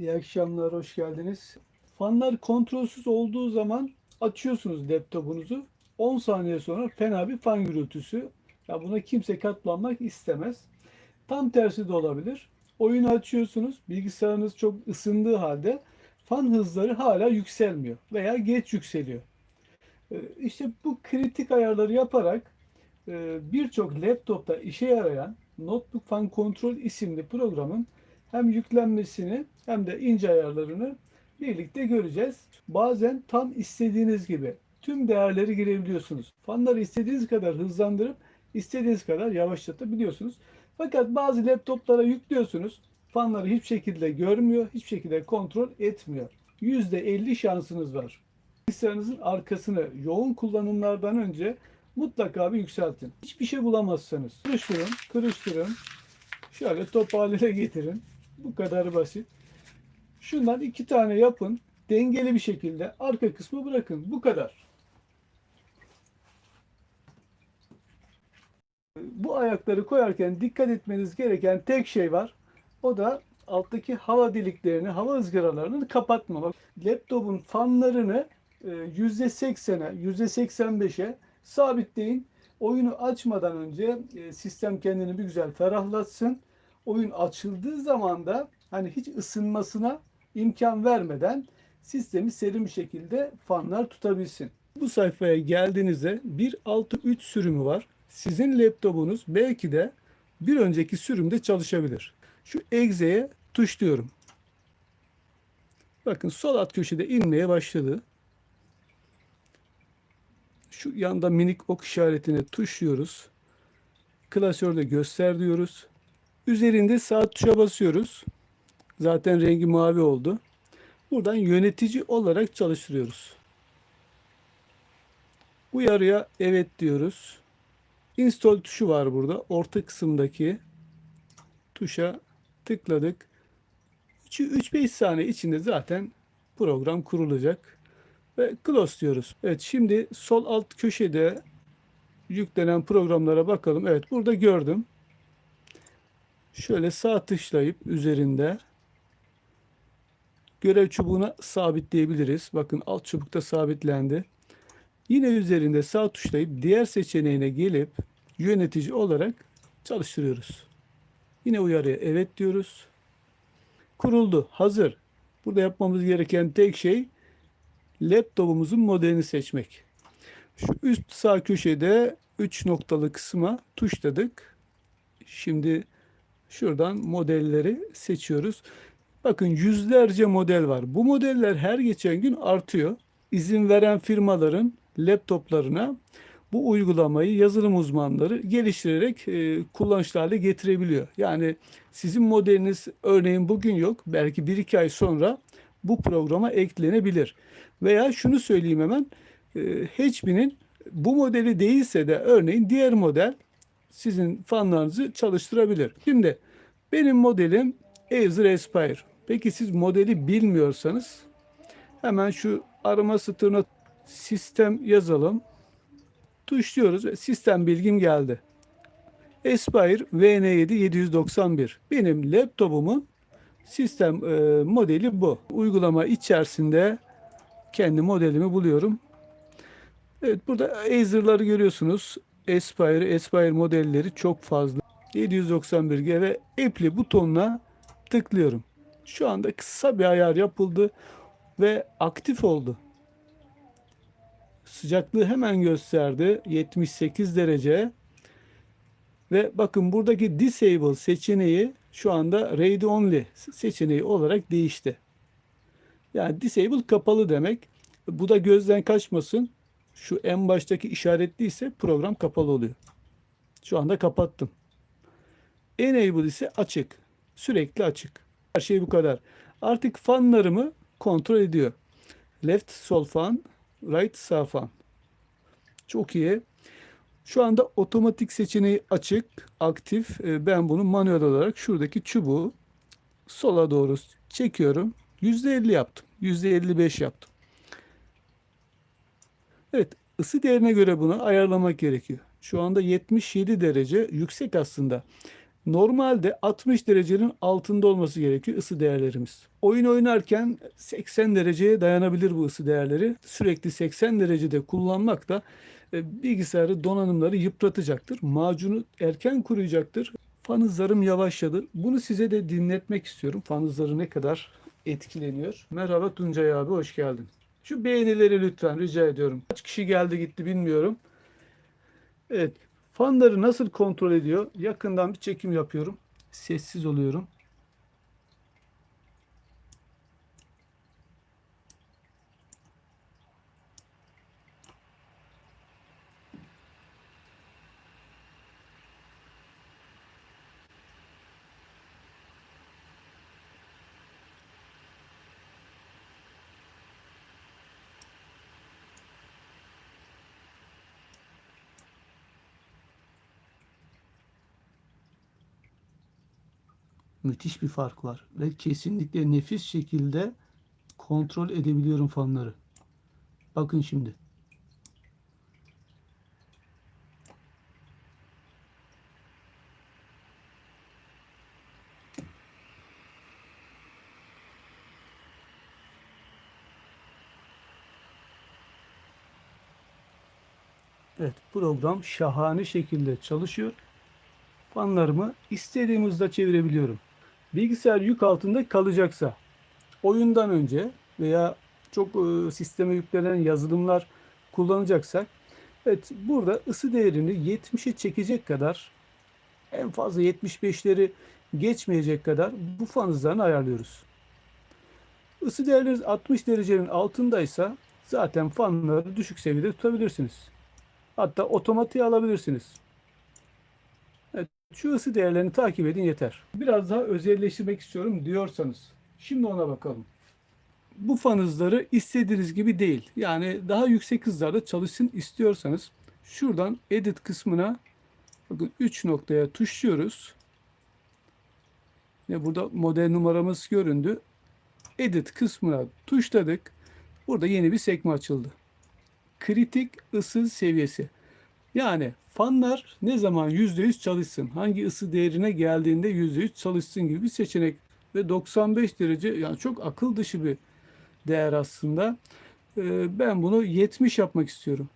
İyi akşamlar, hoş geldiniz. Fanlar kontrolsüz olduğu zaman açıyorsunuz laptopunuzu. 10 saniye sonra fena bir fan gürültüsü. Ya buna kimse katlanmak istemez. Tam tersi de olabilir. Oyunu açıyorsunuz, bilgisayarınız çok ısındığı halde fan hızları hala yükselmiyor veya geç yükseliyor. Ee, İşte bu kritik ayarları yaparak e, birçok laptopta işe yarayan Notebook Fan Control isimli programın hem yüklenmesini hem de ince ayarlarını birlikte göreceğiz. Bazen tam istediğiniz gibi tüm değerleri girebiliyorsunuz. Fanları istediğiniz kadar hızlandırıp istediğiniz kadar yavaşlatabiliyorsunuz. Fakat bazı laptoplara yüklüyorsunuz. Fanları hiçbir şekilde görmüyor, hiçbir şekilde kontrol etmiyor. %50 şansınız var. Bilgisayarınızın arkasını yoğun kullanımlardan önce mutlaka bir yükseltin. Hiçbir şey bulamazsanız kırıştırın, kırıştırın. Şöyle top haline getirin. Bu kadar basit. Şundan iki tane yapın. Dengeli bir şekilde arka kısmı bırakın. Bu kadar. Bu ayakları koyarken dikkat etmeniz gereken tek şey var. O da alttaki hava deliklerini, hava ızgaralarını kapatmamak. Laptopun fanlarını e, %80'e, %85'e sabitleyin. Oyunu açmadan önce e, sistem kendini bir güzel ferahlatsın. Oyun açıldığı zaman da hani hiç ısınmasına imkan vermeden sistemi serin bir şekilde fanlar tutabilsin. Bu sayfaya geldiğinizde 1.6.3 sürümü var. Sizin laptopunuz belki de bir önceki sürümde çalışabilir. Şu egze'ye tuşluyorum. Bakın sol alt köşede inmeye başladı. Şu yanda minik ok işaretine tuşluyoruz. Klasörde göster diyoruz. Üzerinde sağ tuşa basıyoruz. Zaten rengi mavi oldu. Buradan yönetici olarak çalıştırıyoruz. Uyarıya evet diyoruz. Install tuşu var burada. Orta kısımdaki tuşa tıkladık. 3-5 saniye içinde zaten program kurulacak. Ve close diyoruz. Evet şimdi sol alt köşede yüklenen programlara bakalım. Evet burada gördüm. Şöyle sağ tıklayıp üzerinde görev çubuğuna sabitleyebiliriz. Bakın alt çubukta sabitlendi. Yine üzerinde sağ tuşlayıp diğer seçeneğine gelip yönetici olarak çalıştırıyoruz. Yine uyarıya evet diyoruz. Kuruldu. Hazır. Burada yapmamız gereken tek şey laptopumuzun modelini seçmek. Şu üst sağ köşede 3 noktalı kısma tuşladık. Şimdi şuradan modelleri seçiyoruz. Bakın yüzlerce model var. Bu modeller her geçen gün artıyor. İzin veren firmaların laptoplarına bu uygulamayı yazılım uzmanları geliştirerek e, kullanışlı hale getirebiliyor. Yani sizin modeliniz örneğin bugün yok. Belki 1-2 ay sonra bu programa eklenebilir. Veya şunu söyleyeyim hemen. E, HP'nin bu modeli değilse de örneğin diğer model sizin fanlarınızı çalıştırabilir. Şimdi benim modelim Acer Aspire. Peki siz modeli bilmiyorsanız hemen şu arama satırına sistem yazalım. Tuşluyoruz ve sistem bilgim geldi. Aspire VN7 791. Benim laptopumun sistem e, modeli bu. Uygulama içerisinde kendi modelimi buluyorum. Evet burada Acer'ları görüyorsunuz. Aspire, Aspire modelleri çok fazla. 791G ve Apply butonuna tıklıyorum. Şu anda kısa bir ayar yapıldı ve aktif oldu. Sıcaklığı hemen gösterdi. 78 derece. Ve bakın buradaki disable seçeneği şu anda read only seçeneği olarak değişti. Yani disable kapalı demek. Bu da gözden kaçmasın. Şu en baştaki işaretli ise program kapalı oluyor. Şu anda kapattım. Enable ise açık. Sürekli açık. Her şey bu kadar. Artık fanlarımı kontrol ediyor. Left sol fan, right sağ fan. Çok iyi. Şu anda otomatik seçeneği açık, aktif. Ee, Ben bunu manuel olarak şuradaki çubuğu sola doğru çekiyorum. %50 yaptım. %55 yaptım. Evet, ısı değerine göre bunu ayarlamak gerekiyor. Şu anda 77 derece yüksek aslında. Normalde 60 derecenin altında olması gerekiyor ısı değerlerimiz. Oyun oynarken 80 dereceye dayanabilir bu ısı değerleri. Sürekli 80 derecede kullanmak da e, bilgisayarı donanımları yıpratacaktır. Macunu erken kuruyacaktır. Fan hızlarım yavaşladı. Bunu size de dinletmek istiyorum. Fan hızları ne kadar etkileniyor. Merhaba Tuncay abi hoş geldin. Şu beğenileri lütfen rica ediyorum. Kaç kişi geldi gitti bilmiyorum. Evet. Fanları nasıl kontrol ediyor? Yakından bir çekim yapıyorum. Sessiz oluyorum. Müthiş bir fark var ve kesinlikle nefis şekilde kontrol edebiliyorum fanları. Bakın şimdi. Evet program şahane şekilde çalışıyor. Fanlarımı istediğim hızda çevirebiliyorum. Bilgisayar yük altında kalacaksa oyundan önce veya çok e, sisteme yüklenen yazılımlar kullanacaksak evet burada ısı değerini 70'e çekecek kadar en fazla 75'leri geçmeyecek kadar bu fan hızlarını ayarlıyoruz. Isı değerleriniz 60 derecenin altındaysa zaten fanları düşük seviyede tutabilirsiniz. Hatta otomatiğe alabilirsiniz. Şu ısı değerlerini takip edin yeter. Biraz daha özelleştirmek istiyorum diyorsanız. Şimdi ona bakalım. Bu fan hızları istediğiniz gibi değil. Yani daha yüksek hızlarda çalışsın istiyorsanız şuradan edit kısmına bakın 3 noktaya tuşluyoruz. Ve burada model numaramız göründü. Edit kısmına tuşladık. Burada yeni bir sekme açıldı. Kritik ısı seviyesi. Yani fanlar ne zaman %100 çalışsın, hangi ısı değerine geldiğinde %100 çalışsın gibi bir seçenek ve 95 derece yani çok akıl dışı bir değer aslında. Ee, ben bunu 70 yapmak istiyorum.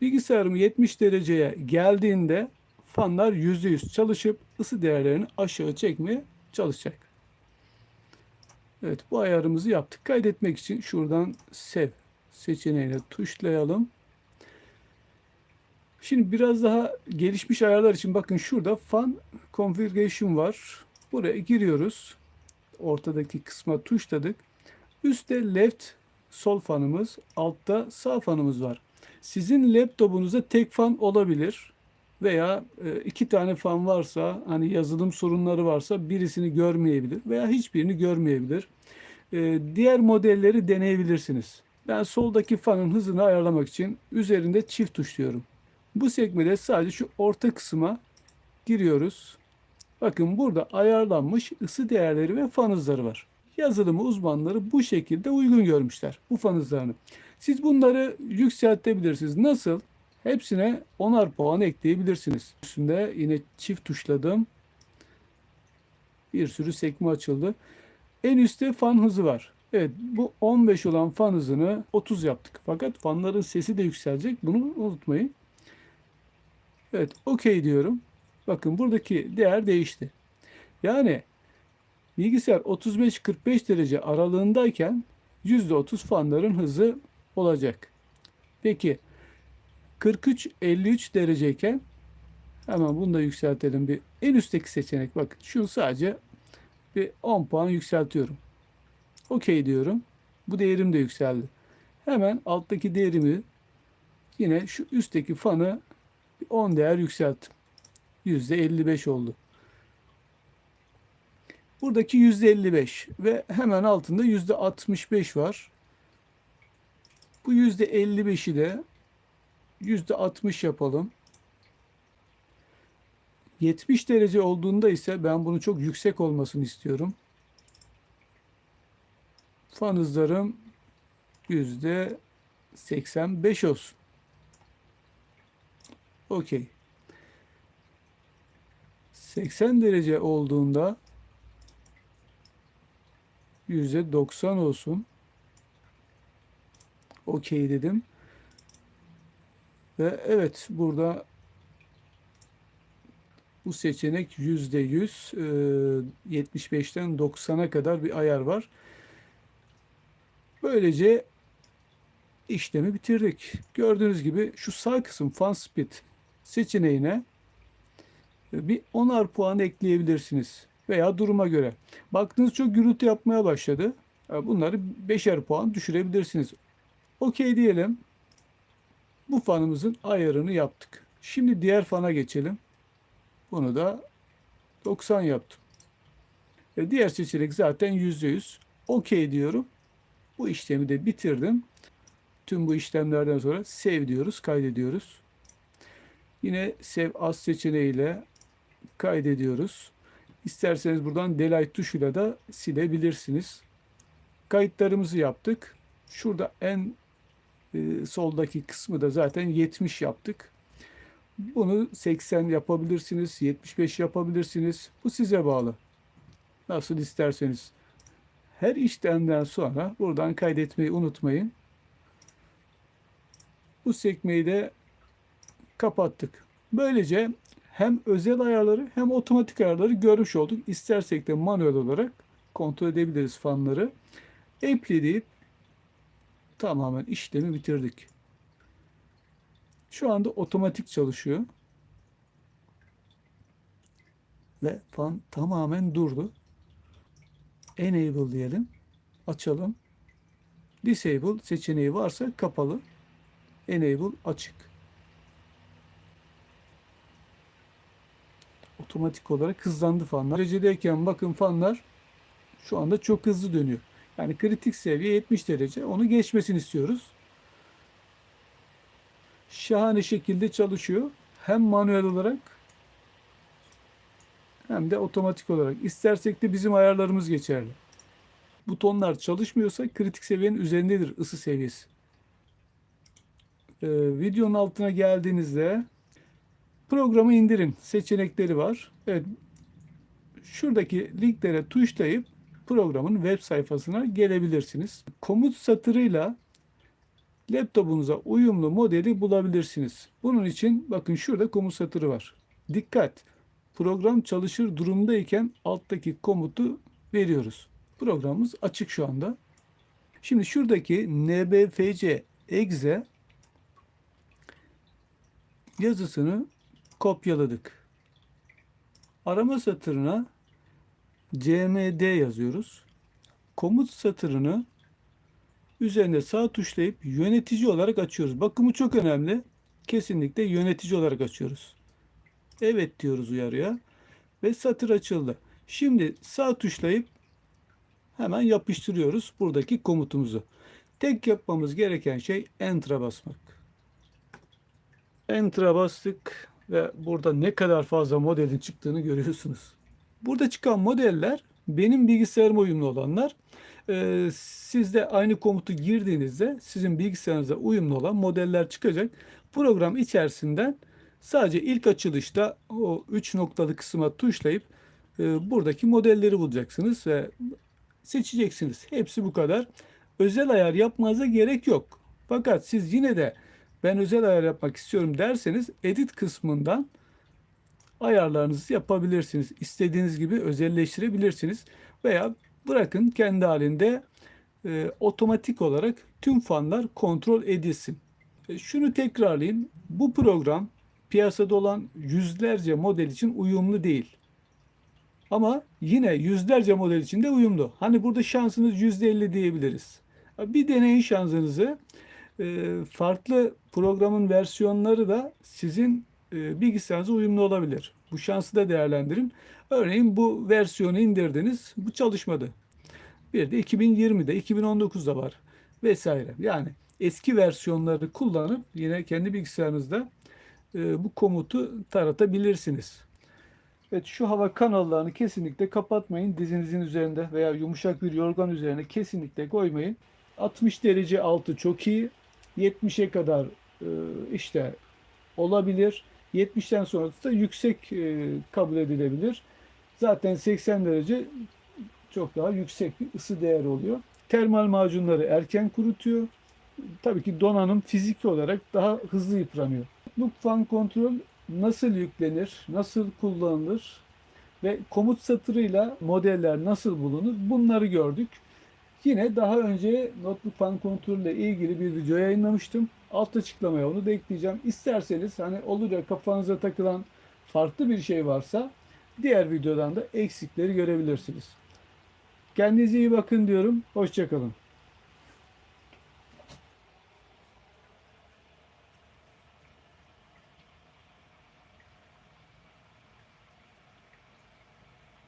Bilgisayarım 70 dereceye geldiğinde fanlar %100 çalışıp ısı değerlerini aşağı çekmeye çalışacak. Evet bu ayarımızı yaptık. Kaydetmek için şuradan Save seçeneğine tuşlayalım. Şimdi biraz daha gelişmiş ayarlar için bakın şurada fan configuration var. Buraya giriyoruz. Ortadaki kısma tuşladık. Üstte left sol fanımız, altta sağ fanımız var. Sizin laptopunuzda tek fan olabilir veya e, iki tane fan varsa hani yazılım sorunları varsa birisini görmeyebilir veya hiçbirini görmeyebilir. E, diğer modelleri deneyebilirsiniz. Ben soldaki fanın hızını ayarlamak için üzerinde çift tuşluyorum. Bu sekmede sadece şu orta kısma giriyoruz. Bakın burada ayarlanmış ısı değerleri ve fan hızları var. Yazılımı uzmanları bu şekilde uygun görmüşler bu fan hızlarını. Siz bunları yükseltebilirsiniz. Nasıl? Hepsine 10'ar puan ekleyebilirsiniz. Üstünde yine çift tuşladım. Bir sürü sekme açıldı. En üstte fan hızı var. Evet bu 15 olan fan hızını 30 yaptık. Fakat fanların sesi de yükselecek. Bunu unutmayın. Evet, okey diyorum. Bakın buradaki değer değişti. Yani bilgisayar 35-45 derece aralığındayken %30 fanların hızı olacak. Peki 43-53 dereceyken hemen bunu da yükseltelim bir. En üstteki seçenek bakın şu sadece bir 10 puan yükseltiyorum. Okey diyorum. Bu değerim de yükseldi. Hemen alttaki değerimi yine şu üstteki fanı 10 değer yükselttim. %55 oldu. Buradaki %55 ve hemen altında %65 var. Bu %55'i de %60 yapalım. 70 derece olduğunda ise ben bunu çok yüksek olmasını istiyorum. Fan hızlarım %85 olsun. Okey. 80 derece olduğunda %90 olsun. Okey dedim. Ve evet burada bu seçenek %100 e, 75'ten 90'a kadar bir ayar var. Böylece işlemi bitirdik. Gördüğünüz gibi şu sağ kısım Fan Speed seçeneğine e, bir 10'ar puan ekleyebilirsiniz. Veya duruma göre. Baktığınız çok gürültü yapmaya başladı. E, Bunları 5'er puan düşürebilirsiniz. Okey diyelim. Bu fanımızın ayarını yaptık. Şimdi diğer fana geçelim. Bunu da 90 yaptım. E, diğer seçenek zaten %100. Okey diyorum. Bu işlemi de bitirdim. Tüm bu işlemlerden sonra save diyoruz, kaydediyoruz. Yine save as seçeneğiyle kaydediyoruz. İsterseniz buradan delete tuşuyla da silebilirsiniz. Kayıtlarımızı yaptık. Şurada en e, soldaki kısmı da zaten 70 yaptık. Bunu 80 yapabilirsiniz, 75 yapabilirsiniz. Bu size bağlı. Nasıl isterseniz. Her işlemden sonra buradan kaydetmeyi unutmayın. Bu sekmeyi de kapattık. Böylece hem özel ayarları hem otomatik ayarları görmüş olduk. İstersek de manuel olarak kontrol edebiliriz fanları. Apply deyip tamamen işlemi bitirdik. Şu anda otomatik çalışıyor. Ve fan tamamen durdu. Enable diyelim. Açalım. Disable seçeneği varsa kapalı. Enable açık. Otomatik olarak hızlandı fanlar. Derecedeyken bakın fanlar şu anda çok hızlı dönüyor. Yani kritik seviye 70 derece. Onu geçmesini istiyoruz. Şahane şekilde çalışıyor. Hem manuel olarak hem de otomatik olarak. İstersek de bizim ayarlarımız geçerli. Butonlar çalışmıyorsa kritik seviyenin üzerindedir ısı seviyesi. Ee, videonun altına geldiğinizde programı indirin seçenekleri var. Evet. Şuradaki linklere tuşlayıp programın web sayfasına gelebilirsiniz. Komut satırıyla laptopunuza uyumlu modeli bulabilirsiniz. Bunun için bakın şurada komut satırı var. Dikkat! Program çalışır durumdayken alttaki komutu veriyoruz. Programımız açık şu anda. Şimdi şuradaki nbfc exe yazısını kopyaladık. Arama satırına cmd yazıyoruz. Komut satırını üzerine sağ tuşlayıp yönetici olarak açıyoruz. Bakımı çok önemli. Kesinlikle yönetici olarak açıyoruz. Evet diyoruz uyarıya ve satır açıldı. Şimdi sağ tuşlayıp hemen yapıştırıyoruz buradaki komutumuzu. Tek yapmamız gereken şey Enter'a basmak. Enter'a bastık ve burada ne kadar fazla modelin çıktığını görüyorsunuz. Burada çıkan modeller benim bilgisayarıma uyumlu olanlar. Ee, siz de aynı komutu girdiğinizde sizin bilgisayarınıza uyumlu olan modeller çıkacak. Program içerisinden sadece ilk açılışta o 3 noktalı kısma tuşlayıp e, buradaki modelleri bulacaksınız ve seçeceksiniz. Hepsi bu kadar. Özel ayar yapmanıza gerek yok. Fakat siz yine de ben özel ayar yapmak istiyorum derseniz edit kısmından ayarlarınızı yapabilirsiniz. İstediğiniz gibi özelleştirebilirsiniz. Veya bırakın kendi halinde e, otomatik olarak tüm fanlar kontrol edilsin. E, şunu tekrarlayayım. Bu program piyasada olan yüzlerce model için uyumlu değil. Ama yine yüzlerce model için de uyumlu. Hani burada şansınız %50 diyebiliriz. Bir deneyin şansınızı. E, farklı programın versiyonları da sizin e, bilgisayarınıza uyumlu olabilir. Bu şansı da değerlendirin. Örneğin bu versiyonu indirdiniz, bu çalışmadı. Bir de 2020'de, 2019'da var vesaire. Yani eski versiyonları kullanıp yine kendi bilgisayarınızda e, bu komutu taratabilirsiniz. Evet şu hava kanallarını kesinlikle kapatmayın. Dizinizin üzerinde veya yumuşak bir yorgan üzerine kesinlikle koymayın. 60 derece altı çok iyi. 70'e kadar e, işte olabilir. 70'ten sonrası da yüksek e, kabul edilebilir. Zaten 80 derece çok daha yüksek bir ısı değeri oluyor. Termal macunları erken kurutuyor. Tabii ki donanım fiziki olarak daha hızlı yıpranıyor. Mutluluk fan kontrol nasıl yüklenir, nasıl kullanılır ve komut satırıyla modeller nasıl bulunur bunları gördük. Yine daha önce Notebook Fan Kontrol ile ilgili bir video yayınlamıştım. Alt açıklamaya onu da ekleyeceğim. İsterseniz hani olur ya kafanıza takılan farklı bir şey varsa diğer videodan da eksikleri görebilirsiniz. Kendinize iyi bakın diyorum. Hoşçakalın.